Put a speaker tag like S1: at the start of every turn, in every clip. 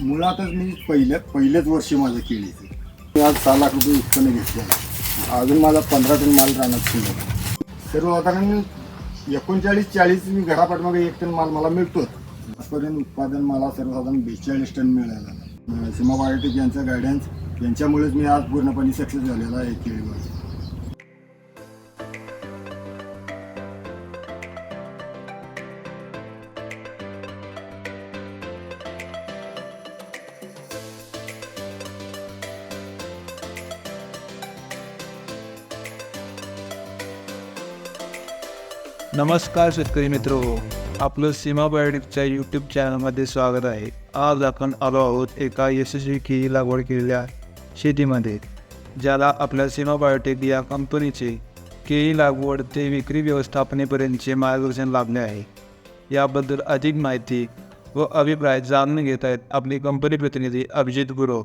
S1: मुळातच मी पहिल्या पहिलेच वर्षी माझं केळीचं मी आज सहा लाख रुपये उत्पन्न घेतलं आहे. अजून माझा पंधरा टन माल राहणार शिल्लक सर्वसाधारण एकोणचाळीस चाळीस मी घरापाठमागे एक टन माल मला मिळतो आजपर्यंत उत्पादन मला सर्वसाधारण बेचाळीस टन मिळायला सीमा बायोटेक यांचं गायडन्स यांच्यामुळेच मी आज पूर्णपणे सक्सेस झालेला आहे केळीवर.
S2: नमस्कार शेतकरी मित्र आपलं सीमा बायोटिकच्या यूट्यूब चॅनलमध्ये स्वागत आहे. आज आपण आलो आहोत एका यशस्वी केळी लागवड केलेल्या शेतीमध्ये ज्याला आपल्या सीमा बायोटेक या कंपनीचे केळी लागवड ते विक्री व्यवस्थापनेपर्यंतचे मार्गदर्शन लाभले आहे. याबद्दल अधिक माहिती व अभिप्राय जाणून घेत आहेत आपली कंपनी प्रतिनिधी अभिजित गुरव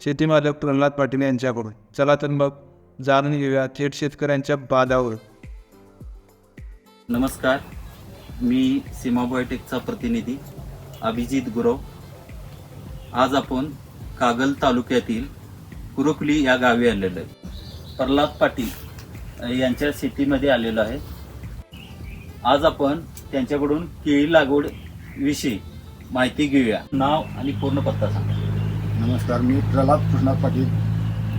S2: शेतीमालक प्रल्हाद पाटील यांच्याकडून. चला तर मग जाणून घेऊया थेट शेतकऱ्यांच्या बाधावर.
S3: नमस्कार. मी सीमा बायोटेकचा प्रतिनिधी अभिजित गुरव. आज आपण कागल तालुक्यातील कुरुकली या गावी आलेलो आहे. प्रल्हाद पाटील यांच्या शेतीमध्ये आलेलो आहे. आज आपण त्यांच्याकडून केळी लागवड विषयी माहिती घेऊया. नाव आणि पूर्ण पत्ता सांगा.
S1: नमस्कार मी प्रल्हाद कृष्णा पाटील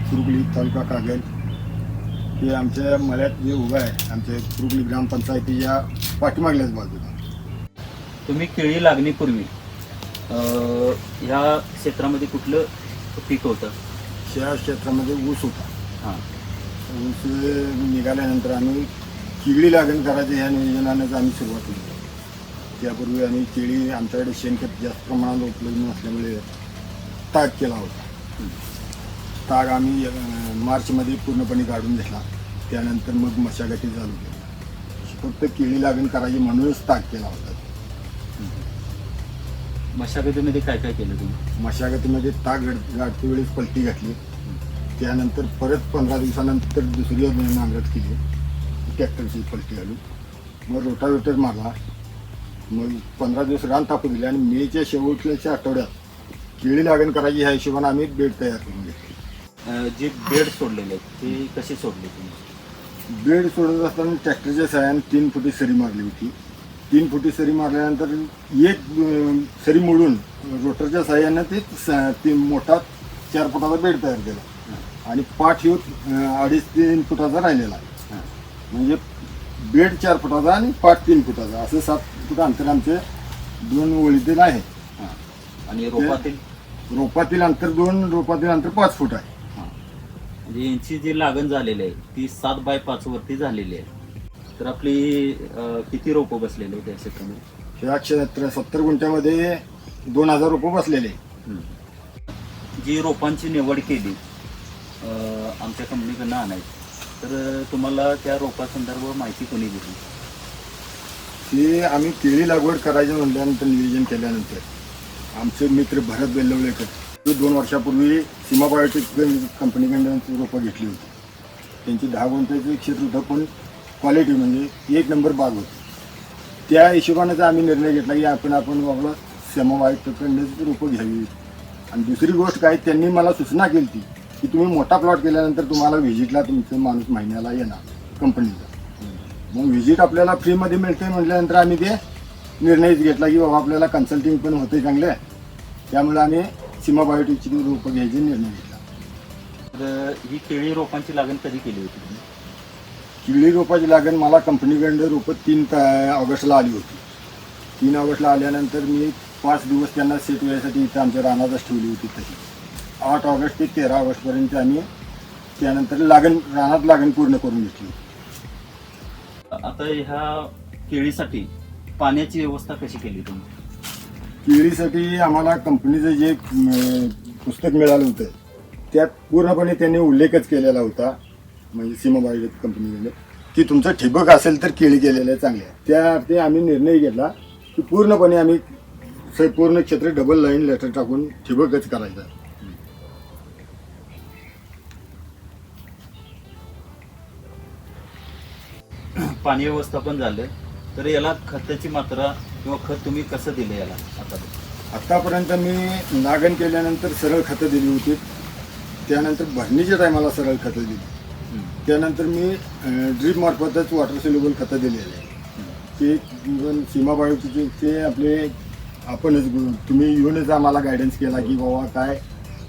S1: कुरुकली तालुका कागल. हे आमच्या मळ्यात जे उभं आहे आमच्या कुरुकली ग्रामपंचायतीच्या पाठीमागल्याच बाजूला.
S3: तुम्ही केळी लागणीपूर्वी अ, ह्या क्षेत्रामध्ये कुठलं पीक होतं?
S1: त्या क्षेत्रामध्ये ऊस होता.
S3: हां.
S1: ऊस निघाल्यानंतर आम्ही केळी लागण करायचं ह्या नियोजनानेच आम्ही सुरुवात केली. त्यापूर्वी आम्ही केळी आमच्याकडे शेणखत जास्त प्रमाणात उपलब्ध नसल्यामुळे ताग केला होता. ताग आम्ही मार्चमध्ये पूर्णपणे काढून घेतला. त्यानंतर मग मशागती चालू केली. फक्त केळी लागण करायची म्हणूनच ताग केला होता.
S3: मशागतीमध्ये काय काय केलं तुम्ही?
S1: मशागतीमध्ये ताग गाठते वेळेस पलटी घातली. त्यानंतर परत पंधरा दिवसानंतर दुसरी नांगरट केली. ट्रॅक्टरची पलटी घालून मग रोटावेटर मारला. मग पंधरा दिवस रान तापू दिले आणि मेच्या शेवटच्या आठवड्यात केळी लागण करायची ह्या हिशोबाने आम्ही बेड तयार करून घेतली.
S3: जे बेड सोडलेले आहेत ते कसे सोडले तुम्ही?
S1: बेड सोडत असताना ट्रॅक्टरच्या सहाय्याने तीन फुटी सरी मारली होती. तीन फुटी सरी मारल्यानंतर एक सरी मोडून रोटरच्या सहाय्यानं ते मोठा चार फुटाचा बेड तयार केला. आणि पाठ अं, अडीच तीन फुटाचा राहिलेला. म्हणजे बेड चार फुटाचा आणि पाठ तीन फुटाचा. असं सात फुट अंतर आमचे दोन ओळीतील आहे.
S3: आणि रोपातील?
S1: रोपातील अंतर दोन रोपातील अंतर पाच फूट आहे.
S3: म्हणजे यांची जी लागण झालेली आहे ती सात बाय पाच वरती झालेली आहे. तर आपली अं, किती रोपं बसलेली आहेत त्या क्षेत्रामध्ये?
S1: ह्या क्षेत्र सत्तर गुंठ्यामध्ये दोन हजार रुपये बसलेले
S3: हं. जी रोपांची निवड केली अं, आमच्या कंपनीकडनं आणायची तर तुम्हाला त्या रोपासंदर्भ माहिती कोणी दिली?
S1: ते आम्ही केळी लागवड करायचं म्हटल्यानंतर नियोजन केल्यानंतर आमचे मित्र भरत बेल्लवळेकर दोन वर्षापूर्वी सीमा बायोटेक कंपनीकडून रोपं घेतली होती. त्यांची दहा गुंठ्याचं क्षेत्र होतं पण क्वालिटी म्हणजे एक नंबर बाग होती. त्या हिशोबानेच आम्ही निर्णय घेतला की आपण आपण बाबा सीमा बायोटेककडनंच रोपं घ्यावी. आणि दुसरी गोष्ट काय त्यांनी मला सूचना केली ती की तुम्ही मोठा प्लॉट केल्यानंतर तुम्हाला व्हिजिटला तुमचं माणूस महिन्याला येणार कंपनीचा मग व्हिजिट आपल्याला फ्रीमध्ये मिळते म्हटल्यानंतर आम्ही ते निर्णयच घेतला की बाबा आपल्याला कन्सल्टिंग पण होते चांगले. त्यामुळे आम्ही सीमा बायोटिकची रोपं घ्यायचे निर्णय घेतला.
S3: तर ही केळी रोपांची लागण कधी केली होती तुम्ही?
S1: किळी रोपाची लागण मला कंपनीकडनं रोपं तीन ऑगस्टला आली होती. तीन ऑगस्टला आल्यानंतर मी पाच दिवस त्यांना सेट वेळेसाठी इथं आमच्या रानातच ठेवली होती तशी. आठ ऑगस्ट ते तेरा ऑगस्टपर्यंत आम्ही त्यानंतर लागण रानात लागण पूर्ण करून घेतली.
S3: आता ह्या केळीसाठी पाण्याची व्यवस्था कशी केली तुम्ही?
S1: केळीसाठी आम्हाला कंपनीचं जे अं, पुस्तक मिळालं होतं त्यात पूर्णपणे त्यांनी उल्लेखच केलेला होता म्हणजे सीमाबाई कंपनीने की तुमचं ठिबक असेल तर केळी केलेलं आहे चांगले आहे. त्या अर्थी आम्ही निर्णय घेतला की पूर्णपणे आम्ही स- पूर्ण क्षेत्र डबल लाईन लेटर टाकून ठिबकच करायचं. आहे.
S3: पाणी व्यवस्थापन झालं. तर याला खताची मात्रा किंवा खत तुम्ही कसं दिलं याला? आता
S1: आत्तापर्यंत मी लागण केल्यानंतर सरळ खतं दिली होती. त्यानंतर भरणीच्या टायमाला सरळ खतं दिली. त्यानंतर मी ड्रीप मार्फतच वॉटर सोल्युबल खतं दिलेले आहे. ते इवन सीमा बायोचे ते आपले आपणच तुम्ही येऊनच आम्हाला गायडन्स केला की बाबा काय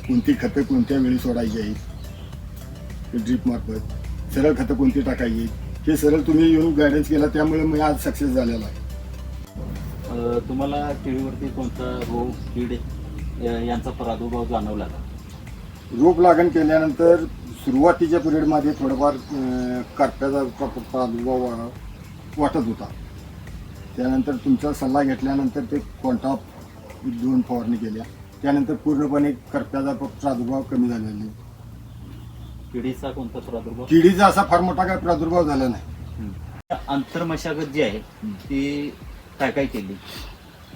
S1: कोणती खतं कोणत्या वेळी सोडायची आहेत ड्रीप मार्फत सरळ खतं कोणती टाकायची? हे सरळ तुम्ही येऊन गायडन्स केला त्यामुळे मी आज सक्सेस झालेला आहे.
S3: अ, तुम्हाला केळीवरती कोणता रोग कीड या- यांचा प्रादुर्भाव जाणवला का?
S1: रोप लागण केल्यानंतर सुरुवातीच्या पिरियडमध्ये थोडंफार अं, करप्याचा प्रा- प्रादुर्भाव वा- वाटत होता. त्यानंतर तुमचा सल्ला घेतल्यानंतर ते कोणता दोन फवारणी केल्या. त्यानंतर पूर्णपणे करप्याचा प्रादुर्भाव कमी झालेला नाही
S3: किडीचा कोणता प्रादुर्भाव?
S1: किडीचा असा फार मोठा काय प्रादुर्भाव झाला नाही.
S3: आंतरमशागत जी आहे ती काय काय केली?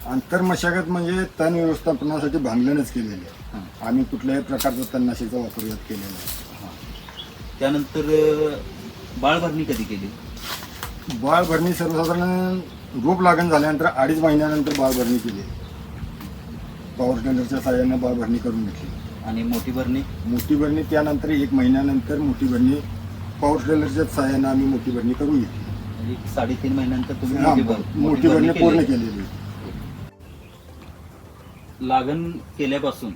S1: आंतरमशागत म्हणजे तण व्यवस्थापनासाठी भांगलणच केलेली आहे. आम्ही कुठल्याही प्रकारचा तणनाशीचा वापर यात केलेला नाही.
S3: त्यानंतर अ, बाळभरणी कधी केली?
S1: बाळ भरणी सर्वसाधारण रोप लागण झाल्यानंतर अडीच महिन्यानंतर बाळ भरणी केली. पॉवर टेंडरच्या साह्यानं बाळ भरणी करून घेतली.
S3: आणि मोठी भरणी
S1: मोठी भरणी त्यानंतर एक महिन्यानंतर मोठी भरणी पॉवर टेलरच्या साह्यानं आम्ही मोठी भरणी करून घेतली
S3: म्हणजे साडेतीन महिन्यानंतर तुम्ही
S1: हा,
S3: मोठी भर-
S1: मोठी भरणी पूर्ण
S3: केली.
S1: केलेली.
S3: लागण केल्यापासून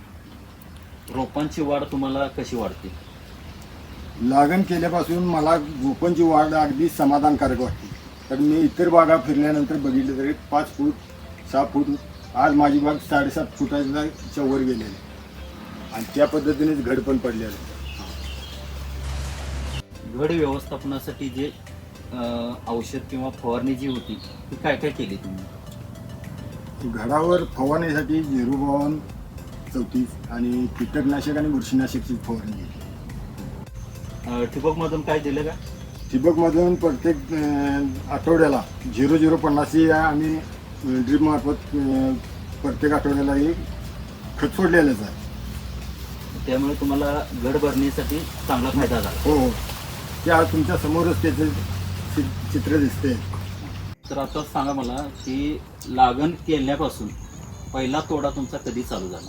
S3: रोपांची वाढ तुम्हाला कशी वाढते
S1: लागण केल्यापासून मला रोपांची वाढ अगदी समाधानकारक वाटते. तर मी इतर बागा फिरल्यानंतर बघितलं तरी पाच फूट सहा फूट आज माझी बाग साडेसात फुटाच्या वर गेलेली आहे. आणि त्या पद्धतीनेच घड पण पडलेलं आहे.
S3: घड व्यवस्थापनासाठी जे अ, औषध किंवा फवारणी जी होती ती काय काय केली तुम्ही?
S1: घडावर फवारणीसाठी झिरो बावन चौतीस आणि कीटकनाशक आणि बुरशीनाशकची फवारणी केली.
S3: ठिबकमधून काय दिलं का?
S1: ठिबकमधून प्रत्येक अं, आठवड्याला झिरो झिरो पन्नासची आम्ही ड्रीप मार्फत अं, प्रत्येक आठवड्याला हे खत सोडलेलंच आहे.
S3: त्यामुळे तुम्हाला घड भरणीसाठी चांगला फायदा झाला.
S1: हो हो. ते आज तुमच्या समोरच त्याचं चि- चित्र दिसते.
S3: तर आता सांगा मला की लागण केल्यापासून पहिला तोडा तुमचा कधी चालू झाला?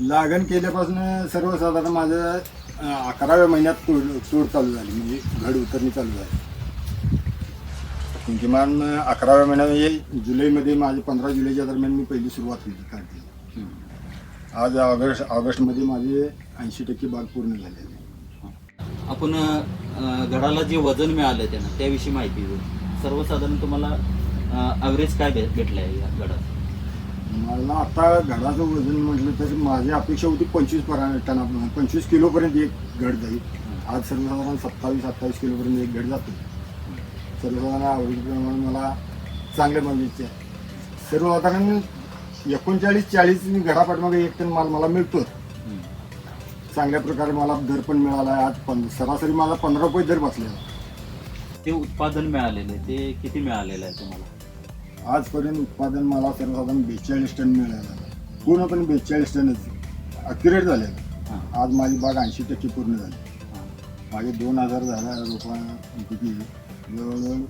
S1: लागण केल्यापासून सर्वसाधारण माझं अं, अकराव्या महिन्यात तोड तोड चालू झाली. म्हणजे घड उतरणी चालू झाली. किमान अकराव्या महिन्यात म्हणजे जुलैमध्ये माझे पंधरा जुलैच्या दरम्यान मी पहिली सुरुवात केली. काढली. आज ऑगस्ट ऑगस्टमध्ये माझे ऐंशी टक्के बाग पूर्ण झालेली आहे.
S3: आपण घडाला जे वजन मिळालं त्यानं त्याविषयी माहिती देऊ. सर्वसाधारण तुम्हाला ॲव्हरेज काय भेट भेटलं आहे या घडात
S1: मला आता घडाचं वजन म्हटलं तर माझी अपेक्षा होती पंचवीस परा टना पंचवीस किलोपर्यंत एक घड जाईल. आज सर्वसाधारण सत्तावीस अठ्ठावीस किलोपर्यंत एक घड जातो. सर्वसाधारण आवडीप्रमाणे मला चांगले म्हणजे सर्वसाधारण एकोणचाळीस चाळीस घडापाठमागे एक टन माल मला मिळतो चांगल्या प्रकारे मला दर पण मिळाला आहे आज पं सरासरी मला पंधरा रुपये दर बसलेला
S3: ते उत्पादन मिळालेलं आहे. ते किती मिळालेलं आहे तुम्हाला?
S1: आजपर्यंत उत्पादन मला सर्वसाधारण बेचाळीस टन मिळालं आहे. पूर्णपणे बेचाळीस टनच अक्युरेट झालेलं
S3: हां.
S1: आज माझी बाग ऐंशी टक्के पूर्ण झाली.
S3: हां.
S1: माझे दोन हजार झाला रुपये किती? जवळजवळ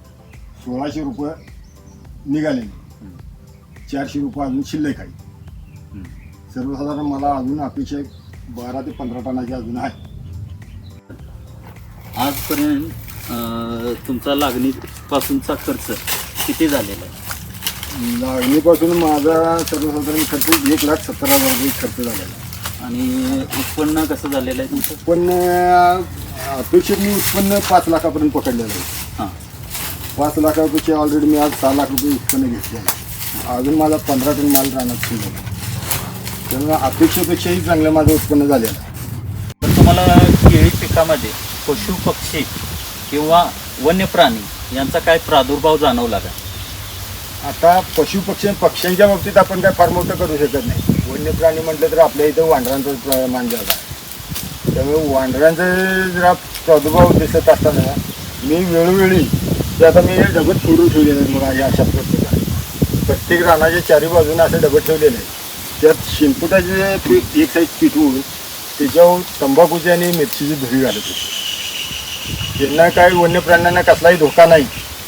S1: सोळाशे रुपये निघाले. चारशे रुपये अजून शिल्लक आहे. सर्वसाधारण मला अजून अपेक्षा बारा ते पंधरा टनाची अजून आहे.
S3: आजपर्यंत अ, तुमचा लागणीपासूनचा खर्च किती झालेला आहे?
S1: लागणीपासून माझा सर्वसाधारण खर्च एक लाख सत्तर हजार रुपये खर्च झालेला आहे.
S3: आणि उत्पन्न कसं झालेलं आहे तुमचं?
S1: अं, अपेक्षित मी उत्पन्न पाच लाखापर्यंत पकडलेलं आहे.
S3: हां.
S1: पाच लाखापेक्षा ऑलरेडी मी आज सहा लाख रुपये उत्पन्न घेतले आहे. अजून माझा पंधरा टन माल राहणार शिल्लक आहे. त्यामुळे अपेक्षेपेक्षाही चांगलं माझं उत्पन्न झालेलं आहे.
S3: तर तुम्हाला केळी पिकामध्ये पशु पक्षी किंवा वन्य प्राणी यांचा काय प्रादुर्भाव जाणवला का
S1: आता पशु पक्षी पक्ष्यांच्या बाबतीत आपण काय फार मोठं करू शकत नाही. वन्य प्राणी म्हटलं तर आपल्या इथं वांढरांचं प्रमाण जास्त आहे. त्यामुळे वांढरांचं जरा प्रादुर्भाव दिसत असताना मी वेळोवेळी ते आता मी डबत फोडून ठेवलेले आहेत बघा या अशा प्रकारे प्रत्येक रानाच्या चारी बाजूने असं डबत ठेवलेलं आहे त्यात शेणपुटाचे पीठ एक साईड पिठवून त्याच्यावर तंबाखूची आणि मिरचीची धुरी घालत होती. त्यांना काय वन्य प्राण्यांना कसलाही धोका नाही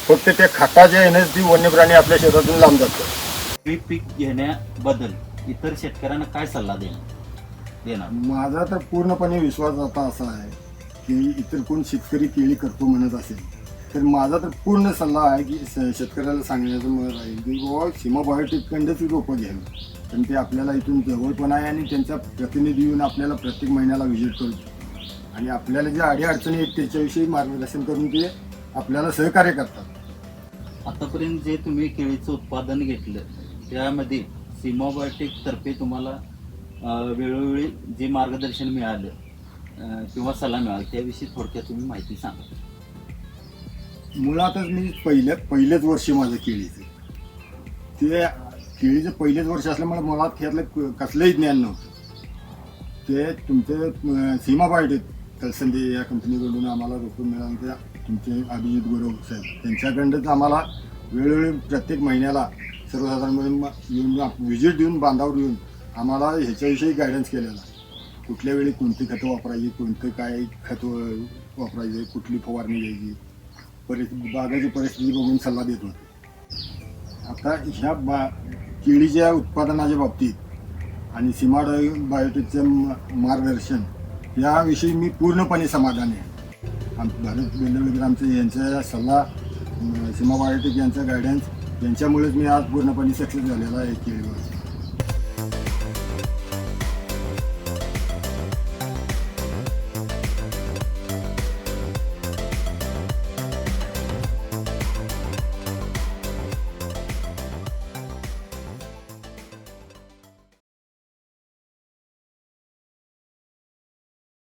S1: फक्त त्या खताच्या ह्यानेच ती वन्य प्राणी आपल्या शेतातून लांब जातात.
S3: पीक पीक घेण्याबद्दल इतर शेतकऱ्यांना काय सल्ला देणार? देणार.
S1: माझा तर पूर्णपणे विश्वास आता असा आहे की इतर कोण शेतकरी केळी करतो म्हणत असेल तर माझा तर पूर्ण सल्ला आहे की श- शेतकऱ्याला सांगण्याचं मत आहे की बाबा सीमा बायोटेककडंच रोपं घ्यावी. पण ते आपल्याला इथून जवळ पण आहे आणि त्यांचा प्रतिनिधी येऊन आपल्याला प्रत्येक महिन्याला व्हिजिट करतो. आणि आपल्याला ज्या अडीअडचणी आहेत त्याच्याविषयी मार्गदर्शन करून ते आपल्याला सहकार्य करतात.
S3: आतापर्यंत जे तुम्ही केळीचं उत्पादन घेतलं त्यामध्ये सीमा बायोटेकतर्फे तुम्हाला वेळोवेळी जे मार्गदर्शन मिळालं किंवा सल्ला मिळाला त्याविषयी थोडक्यात तुम्ही माहिती सांगा.
S1: मुळातच मी पहिल्या पहिलेच वर्षी माझं केळीचं. ते केळीचं पहिलेच वर्ष असल्यामुळे मला त्यातलं क- कसलंही ज्ञान नव्हतं. ते तुमचे सीमा बायोटेक तलसंदे या कंपनीकडून आम्हाला रोखून मिळालं. त्या तुमचे अभिजित गुरव साहेब त्यांच्याकडनंच आम्हाला वेळोवेळी प्रत्येक महिन्याला सर्वसाधारणपणे येऊन व्हिजिट देऊन बांधावर येऊन आम्हाला ह्याच्याविषयी गायडन्स केलेला. कुठल्या वेळी कोणती खतं वापरायची कोणतं काय खत वापरायचे कुठली फवारणी घ्यायची परिस्थिती बागाची परिस्थिती बघून सल्ला देत होते. आता ह्या बा केळीच्या उत्पादनाच्या बाबतीत आणि सीमा बायोटेकचं म- मार्गदर्शन याविषयी मी पूर्णपणे समाधानी आहे. आम भारत बेल्लवलीकर आमचे यांचा सल्ला सीमा बायोटेक यांचा गायडन्स यांच्यामुळेच मी आज पूर्णपणे सक्सेस झालेला आहे केळीवर.